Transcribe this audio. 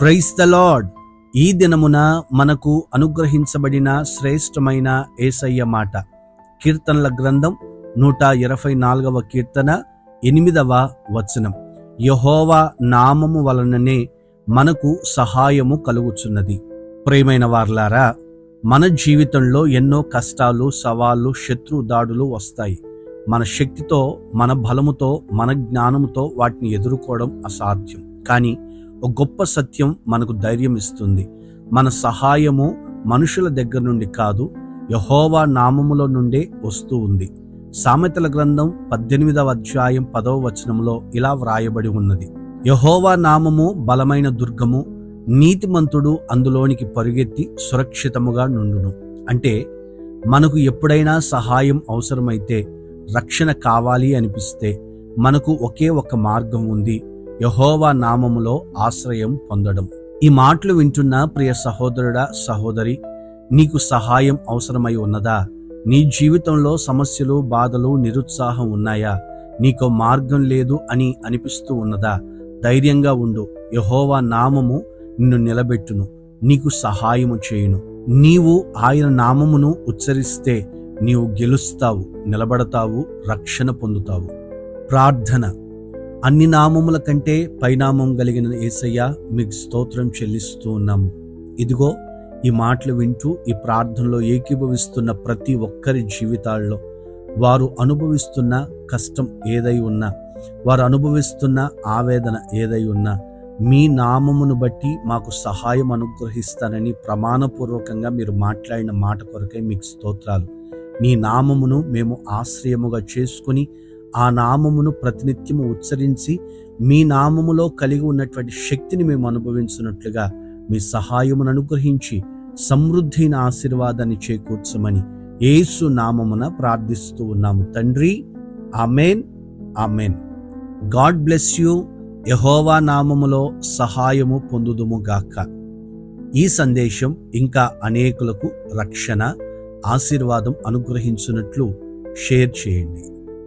Price the lord. ఈ దినమున మనకు అనుగ్రహించబడిన శ్రేష్టమైన ఏసయ్య మాట. కీర్తనల గ్రంథం నూట ఇరవై నాలుగవ కీర్తన ఎనిమిదవ వచనం. యహోవా నామము వలననే మనకు సహాయము కలుగుచున్నది. ప్రేమైన వార్లారా మన జీవితంలో ఎన్నో కష్టాలు సవాళ్ళు శత్రు దాడులు వస్తాయి. మన శక్తితో మన బలముతో మన జ్ఞానముతో వాటిని ఎదుర్కోవడం అసాధ్యం. కానీ ఒక గొప్ప సత్యం మనకు ధైర్యం ఇస్తుంది. మన సహాయము మనుషుల దగ్గర నుండి కాదు యహోవా నామములో నుండే వస్తూ ఉంది. సామెతల గ్రంథం పద్దెనిమిదవ అధ్యాయం పదవ వచనంలో ఇలా వ్రాయబడి ఉన్నది. యహోవా నామము బలమైన దుర్గము నీతిమంతుడు అందులోనికి పరుగెత్తి సురక్షితముగా నుండును. అంటే మనకు ఎప్పుడైనా సహాయం అవసరమైతే రక్షణ కావాలి అనిపిస్తే మనకు ఒకే ఒక మార్గం ఉంది యహోవా నామములో ఆశ్రయం పొందడం. ఈ మాటలు వింటున్న ప్రియ సహోదరుడా సహోదరి నీకు సహాయం అవసరమై ఉన్నదా? నీ జీవితంలో సమస్యలు బాధలు నిరుత్సాహం ఉన్నాయా? నీకో మార్గం లేదు అని అనిపిస్తూ ఉన్నదా? ధైర్యంగా ఉండు. యహోవా నామము నిన్ను నిలబెట్టును. నీకు సహాయము చేయును. నీవు ఆయన నామమును ఉచ్చరిస్తే నీవు గెలుస్తావు నిలబడతావు రక్షణ పొందుతావు. ప్రార్థన. అన్ని నామముల కంటే పైనామం కలిగిన ఏసయ్య మీకు స్తోత్రం చెల్లిస్తూ ఉన్నాము ఇదిగో ఈ మాటలు వింటూ ఈ ప్రార్థనలో ఏకీభవిస్తున్న ప్రతి ఒక్కరి జీవితాల్లో వారు అనుభవిస్తున్న కష్టం ఏదై ఉన్నా వారు అనుభవిస్తున్న ఆవేదన ఏదై ఉన్నా మీ నామమును బట్టి మాకు సహాయం అనుగ్రహిస్తానని ప్రమాణపూర్వకంగా మీరు మాట్లాడిన మాట కొరకే మీకు స్తోత్రాలు. నీ నామమును మేము ఆశ్రయముగా చేసుకుని ఆ నామమును ప్రతినిత్యము ఉచ్చరించి మీ నామములో కలిగి ఉన్నటువంటి శక్తిని మేము అనుభవించినట్లుగా మీ సహాయమును అనుగ్రహించి సమృద్ధైన ఆశీర్వాదాన్ని చేకూర్చమని యేసు నామమున ప్రార్థిస్తూ ఉన్నాము. తండ్రి amen amen God bless you. యహోవా నామములో సహాయము పొందుదుము గాక. ఈ సందేశం ఇంకా అనేకులకు రక్షణ ఆశీర్వాదం అనుగ్రహించినట్లు షేర్ చేయండి.